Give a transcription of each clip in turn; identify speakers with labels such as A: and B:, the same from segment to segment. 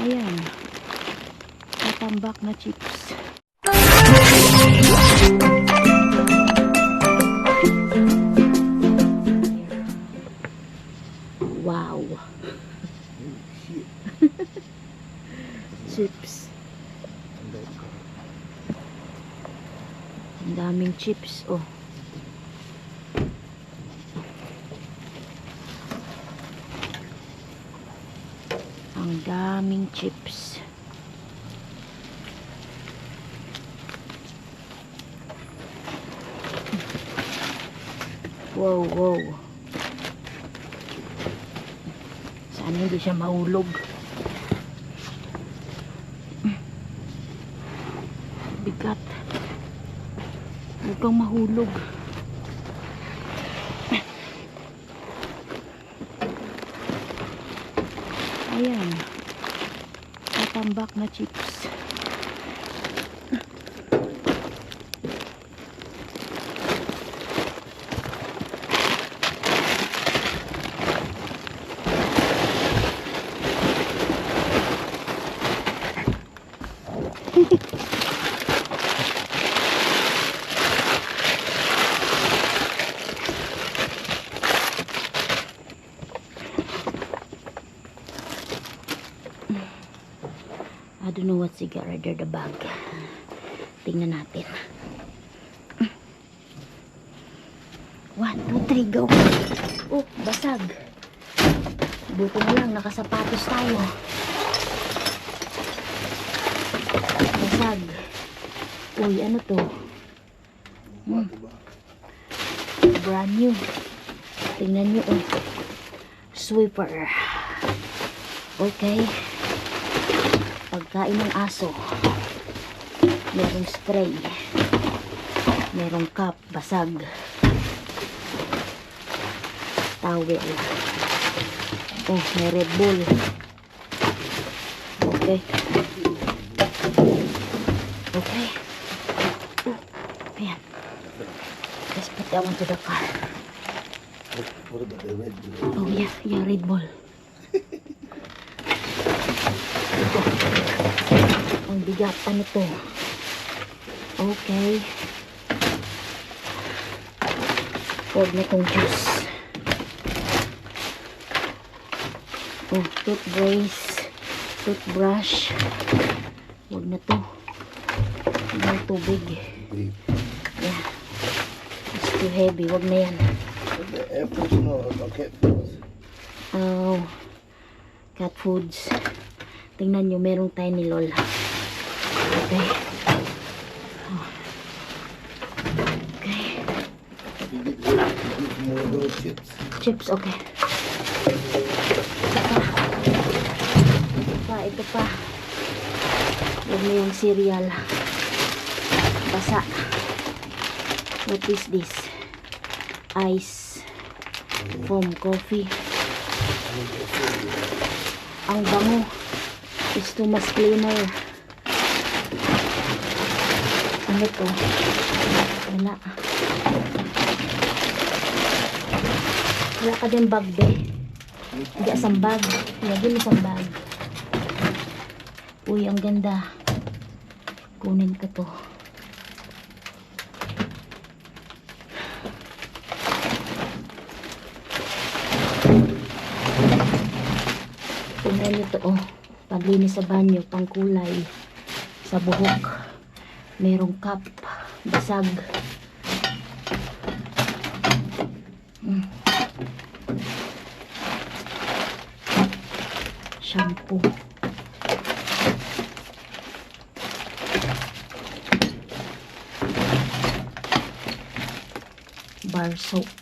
A: Ayan. Tatambak na chips. Wow. chips. Ang daming chips, oh. Ang daming chips. Wow, wow. Sana hindi siya mahulog. Bigat. Huwag kang mahulog. Ayan. Tatambak na chips. I don't know what's got under the bag. Tingnan natin. One, two, three, go. Oh, basag. Buto na lang, nakasapatos tayo. Basag. Uy, ano to? Hmm. Brand new. Tingnan nyo, oh. Sweeper. Okay pagkain ng aso. Merong spray. Merong cup basag. Towel. Oh may red bull. Okay. Okay. Oh, ayan. Let's put that one to the car.
B: What about the red bull?
A: oh yeah. Yeah red bull ang bigat pa nito. Okay. Huwag na itong juice. Oh toothbrush toothbrush. Huwag na to. Huwag na tubig. Yeah. It's too heavy. Huwag na yan. Oh cat foods. Tingnan nyo merong tayo ni Lola okay okay
B: chips.
A: Chips, okay. Ito pa. Ito pa. Huwag mo yung cereal. Basa. What is this? Ice. Foam coffee. Ang bango. Too much cleaner. Ano to? Wala. Wala ka din bag, be. Hindi asang bag. Lagi mo isang bag. Uy, ang ganda. Kunin ko to. Tingnan nyo oh. Paglinis sa banyo, pangkulay. Sa buhok. Merong cup. Basag. shampoo. Bar soap.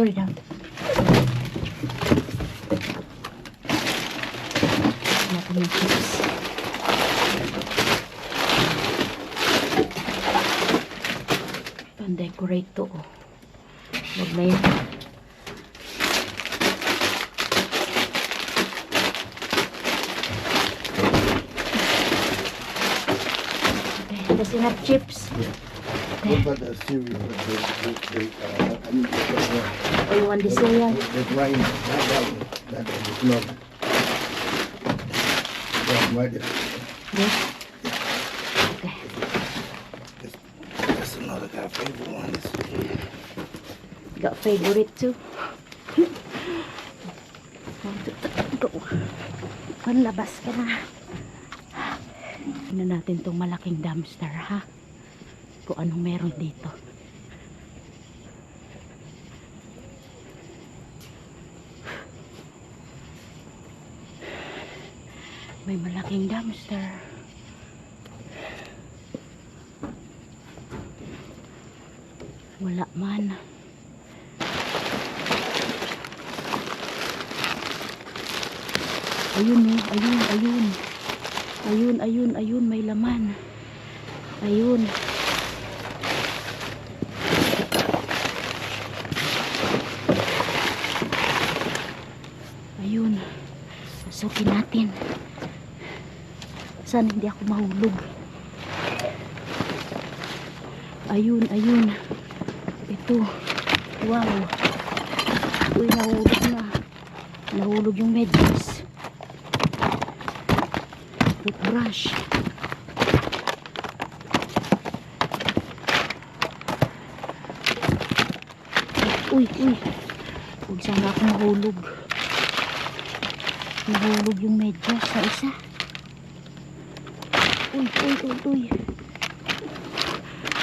A: Put it chips. Pan-decorate to, oh. Huwag na yan. Okay, that's enough chips.
B: Yeah. What about the cereal? The, the, the, uh, I mean, the,
A: O you want
B: the,
A: the cereal?
B: the grind, not that one. That one. That one right there.
A: This? Okay.
B: That's, that's another guy favorite one. It's,
A: Got favorite too. One, two, three, go. Panlabas ka na. Ano natin tong malaking dumpster ha? Kung anong meron dito. May malaking dumpster. Wala man. Ayun oh, ayun, ayun. Ayun, ayun, ayun, may laman. Ayun. Pasukin natin. Sana hindi ako mahulog. Ayun, ayun. Ito. Wow. Uy, nahulog na. Nahulog yung medyas. Toothbrush. Uy, uy. Huwag sana ako mahulog. Nahulog yung medyas sa isa. Uy, uy, uy, uy.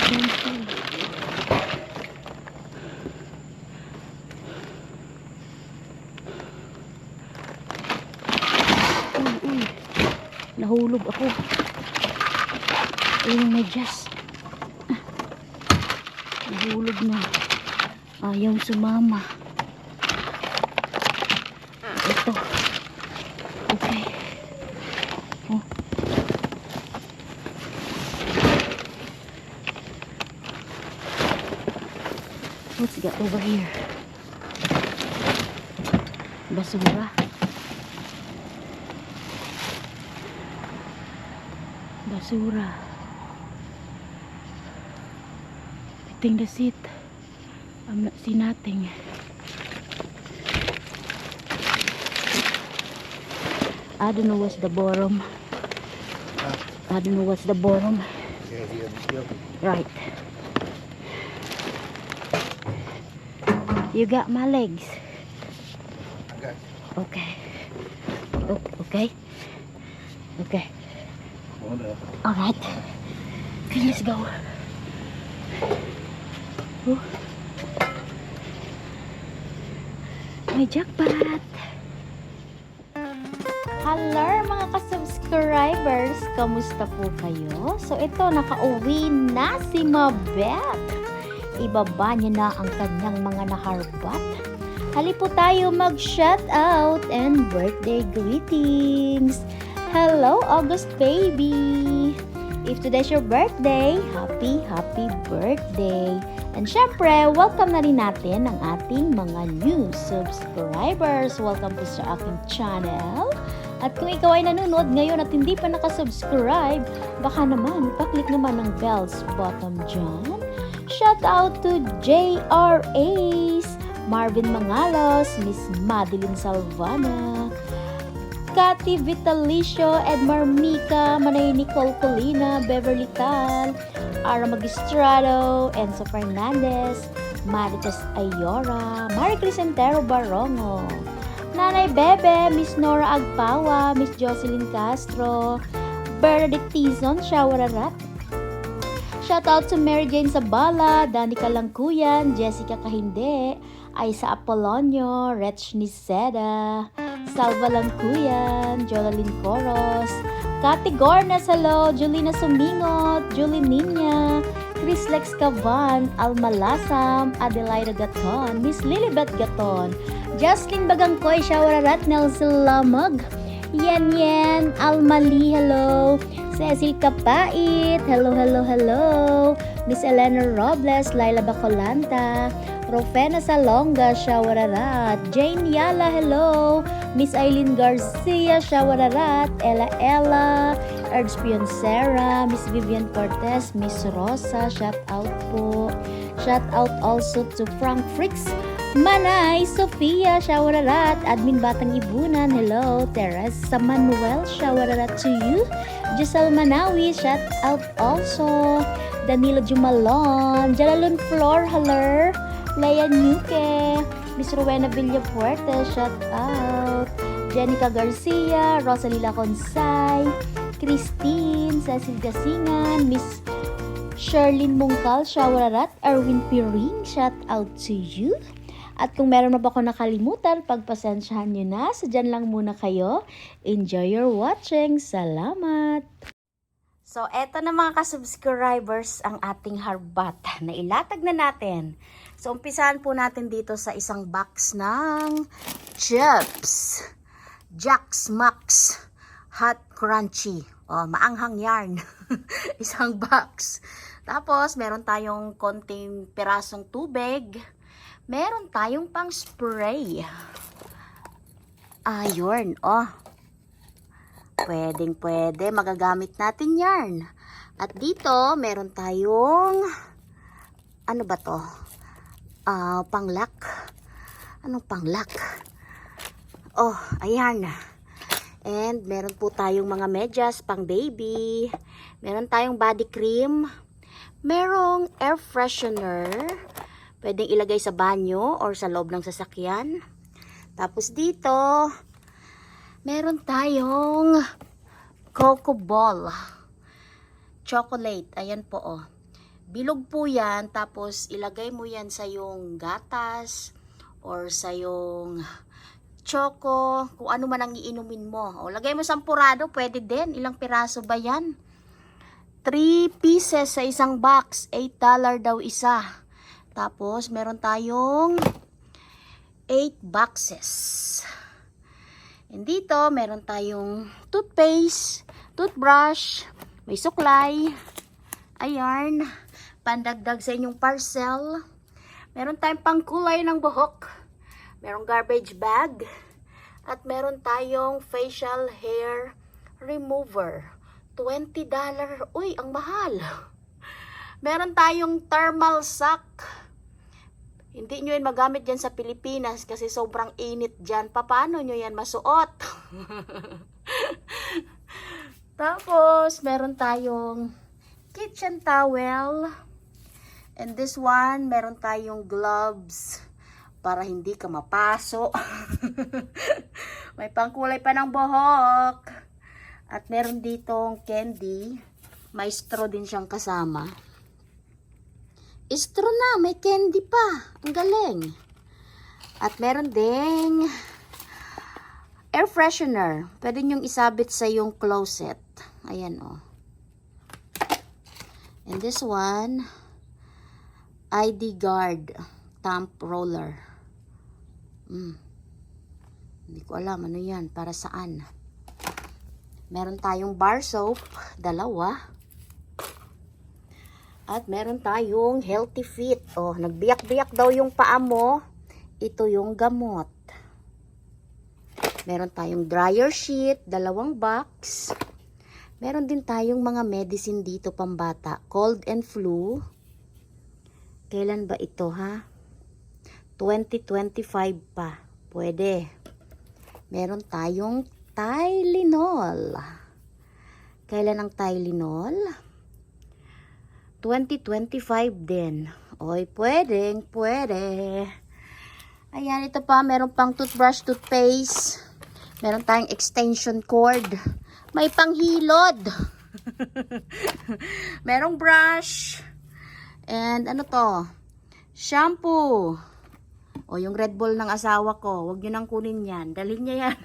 A: Careful. Uy, uy. Nahulog ako. Ayun yung medyas. Ah. Nahulog na. Ayaw sumama. Ito. Okay. Oh. Got over here? Basura. Basura. I think that's it. I'm not see nothing. I don't know what's the bottom. I don't know what's the bottom. Right. You got my legs. Okay. Oh, okay. Okay.
B: Hold up.
A: Alright. Okay, let's go. Oh. May jackpot. Hello mga ka-subscribers! Kamusta po kayo? So ito, nakauwi na si Mabet. Ibaba niya na ang kanyang mga naharbat. Hali po tayo mag-shout out and birthday greetings. Hello, August baby! If today's your birthday, happy, happy birthday! And syempre, welcome na rin natin ang ating mga new subscribers. Welcome po sa aking channel. At kung ikaw ay nanonood ngayon at hindi pa nakasubscribe, baka naman, paklik naman ng bells button dyan. Shout out to JR Ace, Marvin Mangalos, Miss Madeline Salvana, Cathy Vitalicio, Edmar Mika, Manay Nicole Colina, Beverly Cal, Ara Magistrado, Enzo Fernandez, Marites Ayora, Mari Crisentero Barongo, Nanay Bebe, Miss Nora Agpawa, Miss Jocelyn Castro, Bernadette Tizon, Shawararat, Shoutout to Mary Jane Sabala, Danica Langkuyan, Jessica Kahinde, Aisa Apolonio, Rech Niseda, Salva Langkuyan, Jolalyn Coros, Kati Gornes, hello, Julina Sumingot, Julie Ninya, Chris Lex Cavan, Alma Lasam, Adelaida Gaton, Miss Lilibet Gaton, Jocelyn Bagangkoy, Shawararat, Nelson Lamag, Yen Yen, Alma hello, Cecil Kapait, hello, hello, hello, Miss Elena Robles, Laila Bacolanta, Rofena Salonga, Shawararat, Jane Yala, hello, Miss Eileen Garcia, Shawararat, Ella Ella, Erds Pioncera, Miss Vivian Cortez, Miss Rosa, shout out po. Shout out also to Frank Fricks, Manay, Sofia, shawararat, Admin Batang Ibunan, hello, Teresa Manuel, shawararat to you. Giselle Manawi, shout out also. Danilo Jumalon, Jalalun Flor, hello. Leia Nuke, Miss Rowena Villapuerte, shout out. Jenica Garcia, Rosalila Consay, Christine, Cecil Gasingan, Miss Sherlyn Mungkal, Shawararat, Erwin Piring, shout out to you. At kung meron na ba ako nakalimutan, pagpasensyahan nyo na. So, dyan lang muna kayo. Enjoy your watching. Salamat! So, eto na mga kasubscribers ang ating harbat na ilatag na natin. So, umpisahan po natin dito sa isang box ng chips. Jax Max Hot Crunchy. Oh, maanghang yarn. isang box. Tapos, meron tayong konting pirasong tubig. Meron tayong pang spray. Ayun, oh. Pwedeng pwede, magagamit natin yarn. At dito, meron tayong, ano ba to? Ah, panglak. Anong panglak? Oh, ayan. And meron po tayong mga medyas pang baby. Meron tayong body cream. Merong air freshener. Pwedeng ilagay sa banyo or sa loob ng sasakyan. Tapos dito, meron tayong coco ball. Chocolate. Ayan po oh. Bilog po yan. Tapos ilagay mo yan sa yung gatas or sa yung choco, kung ano man ang iinumin mo. O, lagay mo sampurado, pwede din. Ilang piraso ba yan? 3 pieces sa isang box. $8 daw isa. Tapos, meron tayong 8 boxes. And dito, meron tayong toothpaste, toothbrush, may suklay, ayan, pandagdag sa inyong parcel. Meron tayong pangkulay ng buhok. Merong garbage bag. At meron tayong facial hair remover. $20. Uy, ang mahal. Meron tayong thermal sock. Hindi nyo yan magamit dyan sa Pilipinas kasi sobrang init dyan. Paano nyo yan masuot? Tapos, meron tayong kitchen towel. And this one, meron tayong gloves para hindi ka mapaso. May pangkulay pa ng buhok. At meron ditong candy. May straw din siyang kasama. Straw na, may candy pa. Ang galing. At meron ding air freshener. Pwede niyong isabit sa yung closet. Ayan o. Oh. And this one, ID guard tamp roller. Mm. Hindi ko alam ano yan, para saan. Meron tayong bar soap, dalawa. At meron tayong healthy fit. Oh, nagbiyak-biyak daw yung paa mo. Ito yung gamot. Meron tayong dryer sheet, dalawang box. Meron din tayong mga medicine dito pambata. Cold and flu. Kailan ba ito ha? 2025 pa. Pwede. Meron tayong Tylenol. Kailan ang Tylenol? 2025 din. Oy, pwedeng, pwede. Ayan, ito pa. Meron pang toothbrush, toothpaste. Meron tayong extension cord. May panghilod. Merong brush. And ano to? Shampoo. O yung Red Bull ng asawa ko. Huwag nyo nang kunin yan. Dalhin niya yan.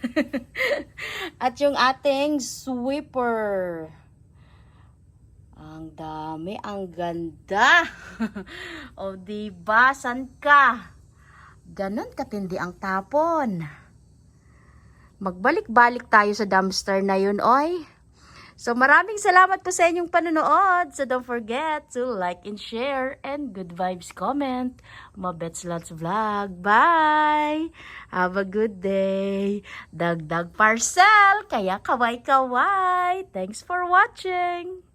A: At yung ating sweeper. Ang dami. Ang ganda. o diba? San ka? Ganon katindi ang tapon. Magbalik-balik tayo sa dumpster na yun, oy. So maraming salamat po sa inyong panonood. So don't forget to like and share and good vibes comment. Mabets Lots Vlog. Bye! Have a good day. Dagdag parcel. Kaya kaway-kaway. Thanks for watching.